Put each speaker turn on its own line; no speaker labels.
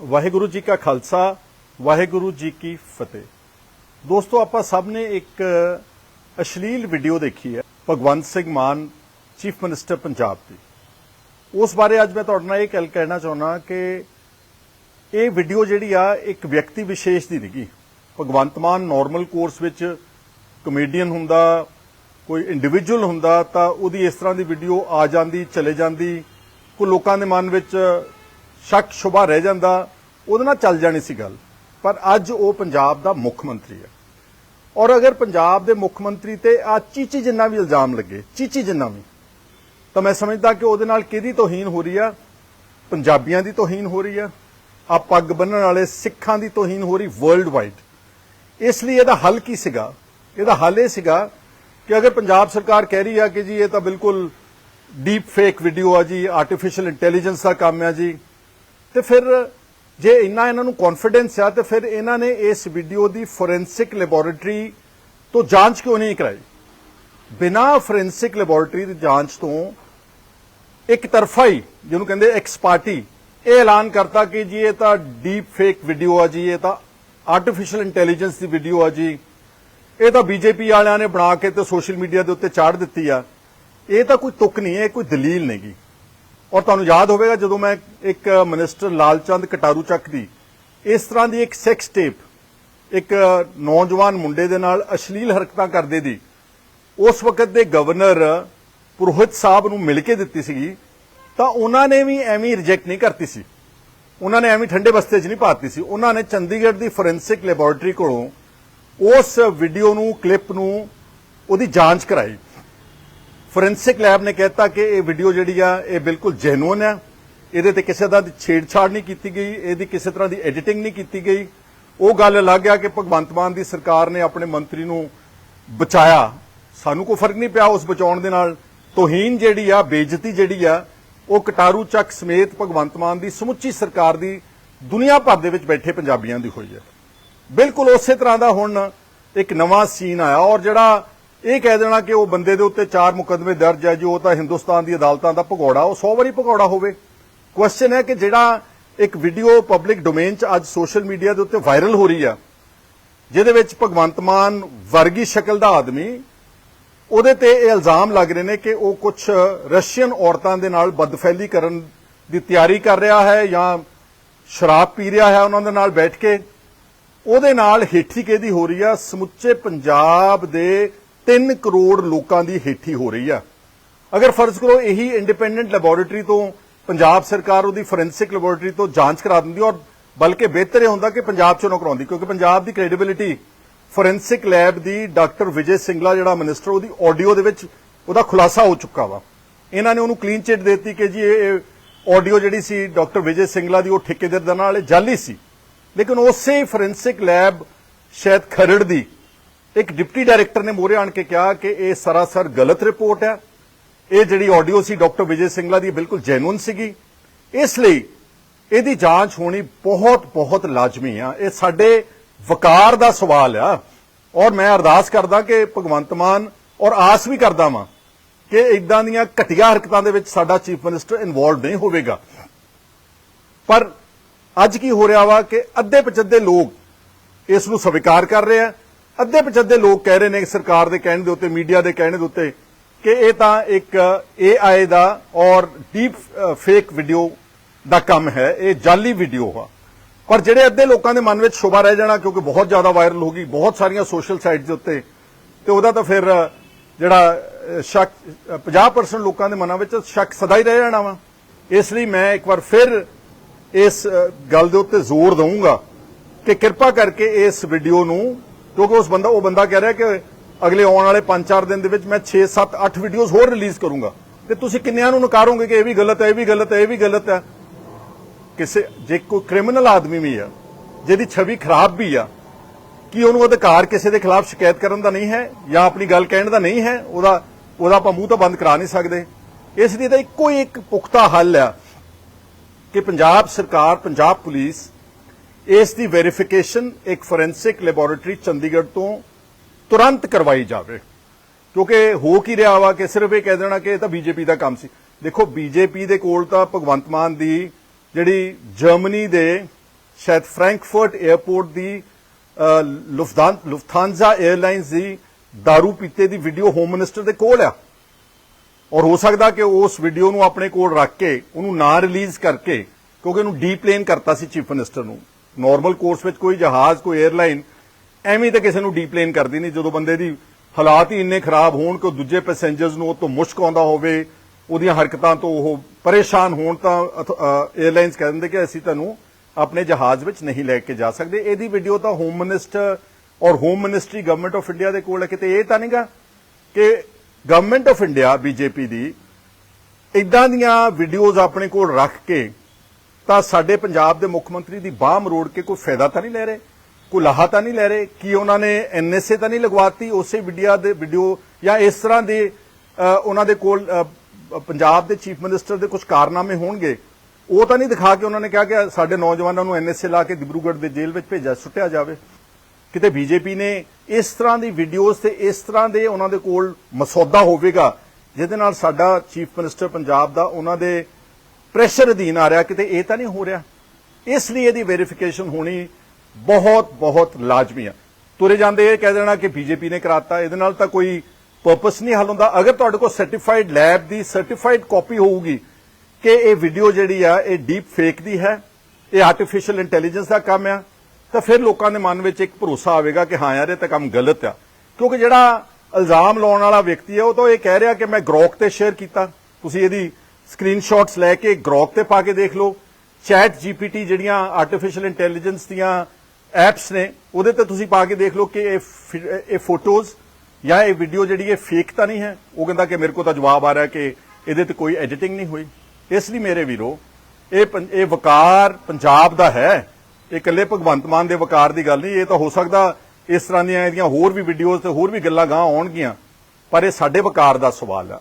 ਵਾਹਿਗੁਰੂ ਜੀ ਕਾ ਖਾਲਸਾ, ਵਾਹਿਗੁਰੂ ਜੀ ਕੀ ਫਤਿਹ। ਦੋਸਤੋ, ਆਪਾਂ ਸਭ ਨੇ ਇੱਕ ਅਸ਼ਲੀਲ ਵੀਡੀਓ ਦੇਖੀ ਹੈ, ਭਗਵੰਤ ਸਿੰਘ ਮਾਨ ਚੀਫ ਮਿਨਿਸਟਰ ਪੰਜਾਬ ਦੀ। ਉਸ ਬਾਰੇ ਅੱਜ ਮੈਂ ਤੁਹਾਡੇ ਨਾਲ ਇਹ ਗੱਲ ਕਹਿਣਾ ਚਾਹੁੰਦਾ ਕਿ ਇਹ ਵੀਡੀਓ ਜਿਹੜੀ ਆ, ਇੱਕ ਵਿਅਕਤੀ ਵਿਸ਼ੇਸ਼ ਦੀ ਨਹੀਂਗੀ ਭਗਵੰਤ ਮਾਨ ਨਾਰਮਲ ਕੋਰਸ ਵਿੱਚ ਕਮੇਡੀਅਨ ਹੁੰਦਾ, ਕੋਈ ਇੰਡੀਵਿਜੂਅਲ ਹੁੰਦਾ, ਤਾਂ ਉਹਦੀ ਇਸ ਤਰ੍ਹਾਂ ਦੀ ਵੀਡੀਓ ਆ ਜਾਂਦੀ, ਚਲੇ ਜਾਂਦੀ। ਕੋਈ ਲੋਕਾਂ ਦੇ ਮਨ ਵਿੱਚ ਸ਼ੱਕ ਸ਼ੁਬਾ ਰਹਿ ਜਾਂਦਾ, ਉਹਦੇ ਨਾਲ ਚੱਲ ਜਾਣੀ ਸੀ ਗੱਲ। ਪਰ ਅੱਜ ਉਹ ਪੰਜਾਬ ਦਾ ਮੁੱਖ ਮੰਤਰੀ ਹੈ। ਔਰ ਅਗਰ ਪੰਜਾਬ ਦੇ ਮੁੱਖ ਮੰਤਰੀ ਤੇ ਆ ਚੀਚੀ ਜਿੰਨਾ ਵੀ ਇਲਜ਼ਾਮ ਲੱਗੇ, ਚੀਚੀ ਜਿੰਨਾ ਵੀ, ਤਾਂ ਮੈਂ ਸਮਝਦਾ ਕਿ ਉਹਦੇ ਨਾਲ ਕਿਹਦੀ ਤੋਹੀਨ ਹੋ ਰਹੀ ਆ? ਪੰਜਾਬੀਆਂ ਦੀ ਤੋਹੀਨ ਹੋ ਰਹੀ ਆ। ਆ ਪੱਗ ਬੰਨਣ ਵਾਲੇ ਸਿੱਖਾਂ ਦੀ ਤੋਹੀਨ ਹੋ ਰਹੀ ਵਰਲਡ ਵਾਈਡ ਇਸ ਲਈ ਇਹਦਾ ਹੱਲ ਕੀ ਸੀਗਾ? ਇਹਦਾ ਹੱਲ ਇਹ ਸੀਗਾ ਕਿ ਅਗਰ ਪੰਜਾਬ ਸਰਕਾਰ ਕਹਿ ਰਹੀ ਆ ਕਿ ਜੀ ਇਹ ਤਾਂ ਬਿਲਕੁਲ ਡੀਪ ਫੇਕ ਵੀਡੀਓ ਆ ਜੀ ਆਰਟੀਫੀਸ਼ੀਅਲ ਇੰਟੈਲੀਜੈਂਸ ਦਾ ਕੰਮ ਆ ਜੀ ਤੇ ਫਿਰ ਜੇ ਇੰਨਾ ਇਹਨਾਂ ਨੂੰ ਕੌਨਫੀਡੈਂਸ ਆ, ਤੇ ਫਿਰ ਇਹਨਾਂ ਨੇ ਇਸ ਵੀਡੀਓ ਦੀ ਫੋਰੈਂਸਿਕ ਲੈਬੋਰੇਟਰੀ ਤੋਂ ਜਾਂਚ ਕਿਉਂ ਨਹੀਂ ਕਰਾਈ? ਬਿਨਾ ਫੋਰੈਂਸਿਕ ਲੈਬੋਰੇਟਰੀ ਦੀ ਜਾਂਚ ਤੋਂ ਇੱਕ ਤਰਫਾ ਹੀ, ਜਿਹਨੂੰ ਕਹਿੰਦੇ ਐਕਸ ਪਾਰਟੀ ਇਹ ਐਲਾਨ ਕਰਤਾ ਕਿ ਜੀ ਇਹ ਤਾਂ ਡੀਪ ਫੇਕ ਵੀਡੀਓ ਆ ਜੀ, ਇਹ ਤਾਂ ਆਰਟੀਫੀਸ਼ੀਅਲ ਇੰਟੈਲੀਜੈਂਸ ਦੀ ਵੀਡੀਓ ਆ ਜੀ। ਇਹ ਤਾਂ ਬੀਜੇਪੀ ਵਾਲਿਆਂ ਨੇ ਬਣਾ ਕੇ ਤੇ ਸੋਸ਼ਲ ਮੀਡੀਆ ਦੇ ਉੱਤੇ ਚਾੜ ਦਿੱਤੀ ਆ। ਇਹ ਤਾਂ ਕੋਈ ਤੁਕ ਨਹੀਂ ਹੈ ਇਹ ਕੋਈ ਦਲੀਲ ਨਹੀਂਗੀ ਔਰ ਤੁਹਾਨੂੰ ਯਾਦ ਹੋਵੇਗਾ ਜਦੋਂ ਮੈਂ ਇੱਕ ਮਿਨਿਸਟਰ ਲਾਲਚੰਦ ਕਟਾਰੂ ਚੱਕ ਦੀ, ਇਸ ਤਰ੍ਹਾਂ ਦੀ ਇੱਕ ਸੈਕਸ ਟੇਪ ਇੱਕ ਨੌਜਵਾਨ ਮੁੰਡੇ ਦੇ ਨਾਲ ਅਸ਼ਲੀਲ ਹਰਕਤਾਂ ਕਰਦੇ ਦੀ, ਉਸ ਵਕਤ ਦੇ ਗਵਰਨਰ ਪੁਰੋਹਿਤ ਸਾਹਿਬ ਨੂੰ ਮਿਲ ਕੇ ਦਿੱਤੀ ਸੀਗੀ, ਤਾਂ ਉਹਨਾਂ ਨੇ ਵੀ ਐਵੇਂ ਰਿਜੈਕਟ ਨਹੀਂ ਕਰਤੀ ਸੀ। ਉਹਨਾਂ ਨੇ ਐਵੇਂ ਠੰਡੇ ਬਸਤੇ 'ਚ ਨਹੀਂ ਪਾਤੀ ਸੀ। ਉਹਨਾਂ ਨੇ ਚੰਡੀਗੜ੍ਹ ਦੀ ਫੋਰੈਂਸਿਕ ਲੈਬੋਰੇਟਰੀ ਕੋਲੋਂ ਉਸ ਵੀਡੀਓ ਨੂੰ ਕਲਿੱਪ ਨੂੰ ਉਹਦੀ ਜਾਂਚ ਕਰਾਈ। ਫੋਰੈਂਸਿਕ ਲੈਬ ਨੇ ਕਹਿਤਾ ਕਿ ਇਹ ਵੀਡੀਓ ਜਿਹੜੀ ਆ, ਇਹ ਬਿਲਕੁਲ ਜੈਨੂਇਨ ਹੈ ਇਹਦੇ ਤੇ ਕਿਸੇ ਦਾ ਛੇੜਛਾੜ ਨਹੀਂ ਕੀਤੀ ਗਈ, ਇਹਦੀ ਕਿਸੇ ਤਰ੍ਹਾਂ ਦੀ ਐਡੀਟਿੰਗ ਨਹੀਂ ਕੀਤੀ ਗਈ। ਉਹ ਗੱਲ ਲੱਗ ਆ ਕਿ ਭਗਵੰਤ ਮਾਨ ਦੀ ਸਰਕਾਰ ਨੇ ਆਪਣੇ ਮੰਤਰੀ ਨੂੰ ਬਚਾਇਆ। ਸਾਨੂੰ ਕੋਈ ਫ਼ਰਕ ਨਹੀਂ ਪਿਆ ਉਸ ਬਚਾਉਣ ਦੇ ਨਾਲ। ਤੋਹੀਨ ਜਿਹੜੀ ਆ, ਬੇਇੱਜ਼ਤੀ ਜਿਹੜੀ ਆ, ਉਹ ਕਟਾਰੂ ਚੱਕ ਸਮੇਤ ਭਗਵੰਤ ਮਾਨ ਦੀ ਸਮੁੱਚੀ ਸਰਕਾਰ ਦੀ ਦੁਨੀਆ ਭਰ ਦੇ ਵਿੱਚ ਬੈਠੇ ਪੰਜਾਬੀਆਂ ਦੀ ਹੋਈ ਹੈ। ਬਿਲਕੁਲ ਉਸੇ ਤਰ੍ਹਾਂ ਦਾ ਹੁਣ ਇੱਕ ਨਵਾਂ ਸੀਨ ਆਇਆ ਔਰ ਜਿਹੜਾ ਇਹ ਕਹਿ ਦੇਣਾ ਕਿ ਉਹ ਬੰਦੇ ਦੇ ਉੱਤੇ ਚਾਰ ਮੁਕੱਦਮੇ ਦਰਜ ਹੈ ਜੋ, ਉਹ ਤਾਂ ਹਿੰਦੁਸਤਾਨ ਦੀ ਅਦਾਲਤਾਂ ਦਾ ਭਗੌੜਾ, ਉਹ 100 ਵਾਰੀ ਭਗੌੜਾ ਹੋਵੇ। ਕੁਐਸਚਨ ਹੈ ਕਿ ਜਿਹੜਾ ਇੱਕ ਵੀਡੀਓ ਪਬਲਿਕ ਡੋਮੇਨ 'ਚ ਅੱਜ ਸੋਸ਼ਲ ਮੀਡੀਆ ਦੇ ਉੱਤੇ ਵਾਇਰਲ ਹੋ ਰਹੀ ਆ, ਜਿਹਦੇ ਵਿੱਚ ਭਗਵੰਤ ਮਾਨ ਵਰਗੀ ਸ਼ਕਲ ਦਾ ਆਦਮੀ, ਉਹਦੇ ਤੇ ਇਹ ਇਲਜ਼ਾਮ ਲੱਗ ਰਹੇ ਨੇ ਕਿ ਉਹ ਕੁਝ ਰਸ਼ੀਅਨ ਔਰਤਾਂ ਦੇ ਨਾਲ ਬਦਫੈਲੀ ਕਰਨ ਦੀ ਤਿਆਰੀ ਕਰ ਰਿਹਾ ਹੈ ਜਾਂ ਸ਼ਰਾਬ ਪੀ ਰਿਹਾ ਹੈ ਉਹਨਾਂ ਦੇ ਨਾਲ ਬੈਠ ਕੇ। ਉਹਦੇ ਨਾਲ ਹੇਠੀ ਕਿਹਦੀ ਹੋ ਰਹੀ ਆ? ਸਮੁੱਚੇ ਪੰਜਾਬ ਦੇ 3 ਕਰੋੜ ਲੋਕਾਂ ਦੀ ਹੇਠੀ ਹੋ ਰਹੀ ਆ। ਅਗਰ ਫਰਜ਼ ਕਰੋ ਇਹੀ ਇੰਡੀਪੈਂਡੈਂਟ ਲੈਬੋਰੇਟਰੀ ਤੋਂ ਪੰਜਾਬ ਸਰਕਾਰ ਉਹਦੀ ਫੋਰੈਂਸਿਕ ਲੈਬੋਰੇਟਰੀ ਤੋਂ ਜਾਂਚ ਕਰਾ ਦਿੰਦੀ ਔਰ ਬਲਕਿ ਬਿਹਤਰ ਇਹ ਹੁੰਦਾ ਕਿ ਪੰਜਾਬ ਚੋਂ ਨਾ ਕਰਾਉਂਦੀ ਕਿਉਂਕਿ ਪੰਜਾਬ ਦੀ ਕ੍ਰੈਡੀਬਿਲਿਟੀ ਫੋਰੈਂਸਿਕ ਲੈਬ ਦੀ ਡਾਕਟਰ ਵਿਜੇ ਸਿੰਗਲਾ ਜਿਹੜਾ ਮਿਨਿਸਟਰ ਉਹਦੀ ਆਡੀਓ ਦੇ ਵਿੱਚ ਉਹਦਾ ਖੁਲਾਸਾ ਹੋ ਚੁੱਕਾ ਵਾ। ਇਹਨਾਂ ਨੇ ਉਹਨੂੰ ਕਲੀਨ ਚਿਟ ਦਿੱਤੀ ਕਿ ਜੀ ਇਹ ਆਡੀਓ ਜਿਹੜੀ ਸੀ ਡਾਕਟਰ ਵਿਜੇ ਸਿੰਗਲਾ ਦੀ, ਉਹ ਠੇਕੇਦਾਰ ਦੇ ਨਾਲ ਇਹ ਜਾਲੀ ਸੀ। ਲੇਕਿਨ ਉਸੇ ਫੋਰੈਂਸਿਕ ਲੈਬ ਸ਼ਾਇਦ ਖਰੜ ਦੀ ਇੱਕ ਡਿਪਟੀ ਡਾਇਰੈਕਟਰ ਨੇ ਮੋਰੇ ਆਣ ਕੇ ਕਿਹਾ ਕਿ ਇਹ ਸਰਾਸਰ ਗਲਤ ਰਿਪੋਰਟ ਹੈ। ਇਹ ਜਿਹੜੀ ਆਡੀਓ ਸੀ ਡਾਕਟਰ ਵਿਜੇ ਸਿੰਗਲਾ ਦੀ ਬਿਲਕੁਲ ਜੈਨੂਇਨ ਸੀਗੀ। ਇਸ ਲਈ ਇਹਦੀ ਜਾਂਚ ਹੋਣੀ ਬਹੁਤ ਬਹੁਤ ਲਾਜ਼ਮੀ ਆ। ਇਹ ਸਾਡੇ ਵਕਾਰ ਦਾ ਸਵਾਲ ਆ। ਔਰ ਮੈਂ ਅਰਦਾਸ ਕਰਦਾ ਕਿ ਭਗਵੰਤ ਮਾਨ ਔਰ ਆਸ ਵੀ ਕਰਦਾ ਵਾਂ ਕਿ ਇਦਾਂ ਦੀਆਂ ਘਟੀਆ ਹਰਕਤਾਂ ਦੇ ਵਿੱਚ ਸਾਡਾ ਚੀਫ ਮਿਨਿਸਟਰ ਇਨਵੋਲਵ ਨਹੀਂ ਹੋਵੇਗਾ। ਪਰ ਅੱਜ ਕੀ ਹੋ ਰਿਹਾ ਵਾ ਕਿ ਅੱਧੇ ਪਚੱਧੇ ਲੋਕ ਇਸ ਨੂੰ ਸਵੀਕਾਰ ਕਰ ਰਹੇ ਆ। ਅੱਧੇ ਪਚੱਧੇ ਲੋਕ ਕਹਿ ਰਹੇ ਨੇ ਸਰਕਾਰ ਦੇ ਕਹਿਣ ਦੇ ਉੱਤੇ ਮੀਡੀਆ ਦੇ ਕਹਿਣ ਦੇ ਉੱਤੇ ਕਿ ਇਹ ਤਾਂ ਇੱਕ AI ਦਾ ਔਰ ਡੀਪ ਫੇਕ ਵੀਡੀਓ ਦਾ ਕੰਮ ਹੈ ਇਹ ਜਾਲੀ ਵੀਡੀਓ ਆ। ਪਰ ਜਿਹੜੇ ਅੱਧੇ ਲੋਕਾਂ ਦੇ ਮਨ ਵਿੱਚ ਸ਼ੁਭਾ ਰਹਿ ਜਾਣਾ ਕਿਉਂਕਿ ਬਹੁਤ ਜ਼ਿਆਦਾ ਵਾਇਰਲ ਹੋ ਗਈ ਬਹੁਤ ਸਾਰੀਆਂ ਸੋਸ਼ਲ ਸਾਈਟ ਦੇ ਉੱਤੇ ਤੇ ਉਹਦਾ ਤਾਂ ਫਿਰ ਜਿਹੜਾ ਸ਼ੱਕ ਅ, 50% ਲੋਕਾਂ ਦੇ ਮਨਾਂ ਵਿੱਚ ਸ਼ੱਕ ਸਦਾ ਹੀ ਰਹਿ ਜਾਣਾ ਵਾ। ਇਸ ਲਈ ਮੈਂ ਇੱਕ ਵਾਰ ਫਿਰ ਇਸ ਗੱਲ ਦੇ ਉੱਤੇ ਜ਼ੋਰ ਦਊਂਗਾ ਕਿ ਕਿਰਪਾ ਕਰਕੇ ਇਸ ਵੀਡੀਓ ਨੂੰ ਕਿਉਂਕਿ ਉਸ ਬੰਦਾ, ਉਹ ਬੰਦਾ ਕਹਿ ਰਿਹਾ ਕਿ ਅਗਲੇ ਆਉਣ ਵਾਲੇ 5-4 ਦਿਨ ਦੇ ਵਿੱਚ ਮੈਂ 6 7 8 ਵੀਡੀਓਜ਼ ਹੋਰ ਰਿਲੀਜ਼ ਕਰੂੰਗਾ। ਤੇ ਤੁਸੀਂ ਕਿੰਨਿਆਂ ਨੂੰ ਨਕਾਰੋਗੇ ਕਿ ਇਹ ਵੀ ਗਲਤ ਹੈ, ਇਹ ਵੀ ਗਲਤ ਹੈ, ਇਹ ਵੀ ਗਲਤ ਹੈ? ਕਿਸੇ, ਜੇ ਕੋਈ ਕ੍ਰਿਮੀਨਲ ਆਦਮੀ ਵੀ ਆ, ਜਿਹਦੀ ਛਵੀ ਖਰਾਬ ਵੀ ਆ, ਕੀ ਉਹਨੂੰ ਅਧਿਕਾਰ ਕਿਸੇ ਦੇ ਖਿਲਾਫ ਸ਼ਿਕਾਇਤ ਕਰਨ ਦਾ ਨਹੀਂ ਹੈ ਜਾਂ ਆਪਣੀ ਗੱਲ ਕਹਿਣ ਦਾ ਨਹੀਂ ਹੈ? ਉਹਦਾ ਉਹਦਾ ਆਪਾਂ ਮੂੰਹ ਤਾਂ ਬੰਦ ਕਰਾ ਨਹੀਂ ਸਕਦੇ। ਇਸ ਲਈ ਤਾਂ ਇੱਕੋ ਹੀ ਇੱਕ ਪੁਖਤਾ ਹੱਲ ਆ ਕਿ ਪੰਜਾਬ ਸਰਕਾਰ, ਪੰਜਾਬ ਪੁਲਿਸ ਇਸ ਦੀ ਵੈਰੀਫਿਕੇਸ਼ਨ ਇੱਕ ਫੋਰੈਂਸਿਕ ਲੈਬੋਰੇਟਰੀ ਚੰਡੀਗੜ੍ਹ ਤੋਂ ਤੁਰੰਤ ਕਰਵਾਈ ਜਾਵੇ। ਕਿਉਂਕਿ ਹੋ ਕੀ ਰਿਹਾ ਵਾ ਕਿ ਸਿਰਫ ਇਹ ਕਹਿ ਦੇਣਾ ਕਿ ਇਹ ਤਾਂ ਬੀਜੇਪੀ ਦਾ ਕੰਮ ਸੀ। ਦੇਖੋ, ਬੀਜੇਪੀ ਦੇ ਕੋਲ ਤਾਂ ਭਗਵੰਤ ਮਾਨ ਦੀ ਜਿਹੜੀ ਜਰਮਨੀ ਦੇ ਸ਼ਾਇਦ ਫ੍ਰੈਂਕਫਰਟ 에ਅਰਪੋਰਟ ਦੀ ਲੁਫਤਾਂ ਲੁਫਤਾਂਜ਼ਾ 에ਅਰਲਾਈਨਸ ਦੀ दारू ਪੀਤੇ ਦੀ ਵੀਡੀਓ ਹੋਮ ਮਿਨਿਸਟਰ ਦੇ ਕੋਲ ਆ। ਔਰ ਹੋ ਸਕਦਾ ਕਿ ਉਸ ਵੀਡੀਓ ਨੂੰ ਆਪਣੇ ਕੋਲ ਰੱਖ ਕੇ, ਉਹਨੂੰ ਨਾ ਰਿਲੀਜ਼ ਕਰਕੇ, ਕਿਉਂਕਿ ਉਹਨੂੰ ਡੀਪਲੇਨ ਕਰਤਾ ਸੀ ਚੀਫ ਮਿਨਿਸਟਰ ਨੂੰ। ਨਾਰਮਲ ਕੋਰਸ ਵਿੱਚ ਕੋਈ ਜਹਾਜ਼, ਕੋਈ 에ਅਰਲਾਈਨ ਐਵੇਂ ਤਾਂ ਕਿਸੇ ਨੂੰ ਡੀਪਲੇਨ ਕਰਦੀ ਨਹੀਂ। ਜਦੋਂ ਬੰਦੇ ਦੀ ਹਾਲਾਤ ਹੀ ਇੰਨੇ ਖਰਾਬ ਹੋਣ ਕਿ ਦੂਜੇ ਪੈਸੇਂਜਰਸ ਨੂੰ ਉਹ ਤੋਂ ਮੁਸ਼ਕ ਆਉਂਦਾ ਹੋਵੇ, ਉਹਦੀਆਂ ਹਰਕਤਾਂ ਤੋਂ ਉਹ ਪਰੇਸ਼ਾਨ ਹੋਣ ਤਾਂ 에ਅਰਲਾਈਨਸ ਕਹਿ ਦਿੰਦੇ ਕਿ ਅਸੀਂ ਤੁਹਾਨੂੰ ਆਪਣੇ ਜਹਾਜ਼ ਵਿੱਚ ਨਹੀਂ ਲੈ ਕੇ ਜਾ ਸਕਦੇ। ਇਹਦੀ ਵੀਡੀਓ ਤਾਂ ਹੋਮ ਮਿਨਿਸਟਰ ਔਰ home ministry government of India ਦੇ ਕੋਲ ਹੈ। ਕਿਤੇ ਇਹ ਤਾਂ ਨਹੀਂਗਾ ਕਿ ਗਵਰਨਮੈਂਟ ਆਫ ਇੰਡੀਆ ਬੀਜੇਪੀ ਦੀ ਇਦਾਂ ਦੀਆਂ ਵੀਡੀਓਜ਼ ਆਪਣੇ ਕੋਲ ਰੱਖ ਕੇ ਤਾਂ ਸਾਡੇ ਪੰਜਾਬ ਦੇ ਮੁੱਖ ਮੰਤਰੀ ਦੀ ਬਾਹ ਮਰੋੜ ਕੇ ਕੋਈ ਫਾਇਦਾ ਤਾਂ ਨਹੀਂ ਲੈ ਰਹੇ? ਕੋਈ ਲਾਹਾ ਤਾਂ ਨਹੀਂ ਲੈ ਰਹੇ? ਕਿ ਉਹਨਾਂ ਨੇ ਐਨਐਸਏ ਤਾਂ ਨਹੀਂ ਲਗਵਾਤੀ? ਉਸੇ ਵੀਡੀਆ ਦੇ ਵੀਡੀਓ ਜਾਂ ਇਸ ਤਰ੍ਹਾਂ ਦੇ ਉਹਨਾਂ ਦੇ ਕੋਲ ਪੰਜਾਬ ਦੇ ਚੀਫ ਮਿਨਿਸਟਰ ਦੇ ਕੁਝ ਕਾਰਨਾਮੇ ਹੋਣਗੇ? ਉਹ ਤਾਂ ਨਹੀਂ ਦਿਖਾ ਕੇ ਉਹਨਾਂ ਨੇ ਕਿਹਾ ਕਿ ਸਾਡੇ ਨੌਜਵਾਨਾਂ ਨੂੰ ਐਨਐਸਏ ਲਾ ਕੇ ਦਿਬਰੂਗੜ੍ਹ ਦੇ ਜੇਲ੍ਹ ਵਿੱਚ ਭੇਜਿਆ, ਸੁੱਟਿਆ ਜਾਵੇ। ਕਿਤੇ ਬੀਜੇਪੀ ਨੇ ਇਸ ਤਰ੍ਹਾਂ ਦੀ ਵੀਡੀਓਜ਼ ਤੇ ਇਸ ਤਰ੍ਹਾਂ ਦੇ ਉਹਨਾਂ ਦੇ ਕੋਲ ਮਸੌਦਾ ਹੋਵੇਗਾ, ਜਿਹਦੇ ਨਾਲ ਸਾਡਾ ਚੀਫ ਮਿਨਿਸਟਰ ਪੰਜਾਬ ਦਾ, ਉਹਨਾਂ ਦੇ ਪ੍ਰੈਸ਼ਰ ਅਧੀਨ ਆ ਰਿਹਾ, ਕਿਤੇ ਇਹ ਤਾਂ ਨਹੀਂ ਹੋ ਰਿਹਾ। ਇਸ ਲਈ ਇਹਦੀ ਵੈਰੀਫਿਕੇਸ਼ਨ ਹੋਣੀ ਬਹੁਤ ਬਹੁਤ ਲਾਜ਼ਮੀ ਆ। ਤੁਰੇ ਜਾਂਦੇ ਇਹ ਕਹਿ ਦੇਣਾ ਕਿ ਬੀਜੇਪੀ ਨੇ ਕਰਾਤਾ, ਇਹਦੇ ਨਾਲ ਤਾਂ ਕੋਈ ਪਰਪਸ ਨਹੀਂ ਹੱਲ ਹੁੰਦਾ। ਅਗਰ ਤੁਹਾਡੇ ਕੋਲ ਸਰਟੀਫਾਈਡ ਲੈਬ ਦੀ ਸਰਟੀਫਾਈਡ ਕਾਪੀ ਹੋਊਗੀ ਕਿ ਇਹ ਵੀਡੀਓ ਜਿਹੜੀ ਆ, ਇਹ ਡੀਪ ਫੇਕ ਦੀ ਹੈ, ਇਹ ਆਰਟੀਫੀਸ਼ੀਅਲ ਇੰਟੈਲੀਜੈਂਸ ਦਾ ਕੰਮ ਆ, ਤਾਂ ਫਿਰ ਲੋਕਾਂ ਦੇ ਮਨ ਵਿੱਚ ਇੱਕ ਭਰੋਸਾ ਆਵੇਗਾ ਕਿ ਹਾਂ ਯਾਰ, ਇਹ ਤਾਂ ਕੰਮ ਗਲਤ ਆ। ਕਿਉਂਕਿ ਜਿਹੜਾ ਇਲਜ਼ਾਮ ਲਾਉਣ ਵਾਲਾ ਵਿਅਕਤੀ ਹੈ ਉਹ ਤਾਂ ਇਹ ਕਹਿ ਰਿਹਾ ਕਿ ਮੈਂ ਗਰੋਕ ਤੇ ਸ਼ੇਅਰ ਕੀਤਾ। ਤੁਸੀਂ ਇਹਦੀ ਸਕਰੀਨਸ਼ਾਟਸ ਲੈ ਕੇ ਗਰੋਕ ਤੇ ਪਾ ਕੇ ਦੇਖ ਲਓ। ਚੈਟ ਜੀਪੀਟੀ ਜਿਹੜੀਆਂ ਆਰਟੀਫੀਸ਼ੀਅਲ ਇੰਟੈਲੀਜੈਂਸ ਦੀਆਂ ਐਪਸ ਨੇ, ਉਹਦੇ ਤੇ ਤੁਸੀਂ ਪਾ ਕੇ ਦੇਖ ਲਓ ਕਿ ਇਹ ਫਿ- ਇਹ ਫੋਟੋਜ਼ ਜਾਂ ਇਹ ਵੀਡੀਓ ਜਿਹੜੀ ਹੈ ਫੇਕ ਤਾਂ ਨਹੀਂ ਹੈ। ਉਹ ਕਹਿੰਦਾ ਕਿ ਮੇਰੇ ਕੋਲ ਤਾਂ ਜਵਾਬ ਆ ਰਿਹਾ ਕਿ ਇਹਦੇ ਤੇ ਕੋਈ ਐਡੀਟਿੰਗ ਨਹੀਂ ਹੋਈ। ਇਸ ਲਈ ਮੇਰੇ ਵੀਰੋ, ਇਹ ਪੰ- ਇਹ ਵਕਾਰ ਪੰਜਾਬ ਦਾ ਹੈ। ਇਹ ਇਕੱਲੇ ਭਗਵੰਤ ਮਾਨ ਦੇ ਵਕਾਰ ਦੀ ਗੱਲ ਨਹੀਂ, ਇਹ ਤਾਂ ਹੋ ਸਕਦਾ ਇਸ ਤਰ੍ਹਾਂ ਦੀਆਂ ਇਹਦੀਆਂ ਹੋਰ ਵੀ ਵੀਡੀਓਜ਼ ਤੇ ਹੋਰ ਵੀ ਗੱਲਾਂ ਗਾਂ ਆਉਣਗੀਆਂ। ਪਰ ਇਹ ਸਾਡੇ ਵਕਾਰ ਦਾ ਸਵਾਲ ਆ।